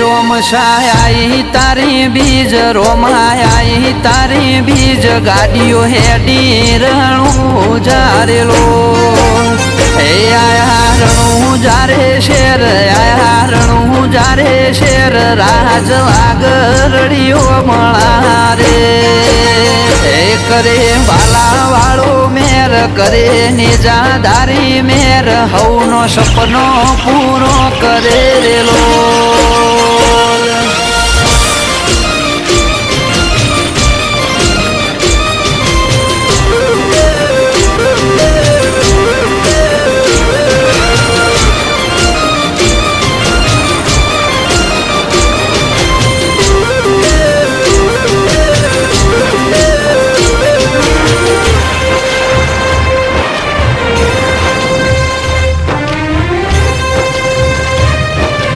રોમશાઈ તારી બીજ રોમાઈ તારી બીજ ગાડીઓ હેડી રણું જારેલો હે આયા રણું જારે શેર, આયા રણું જારે શેર, રાજ આગરડીઓ મળા રે હે કરે વાલા વાળો મેર, કરે નિજાદારી મેર, હવનો સપનો પૂરો કરે રેલો.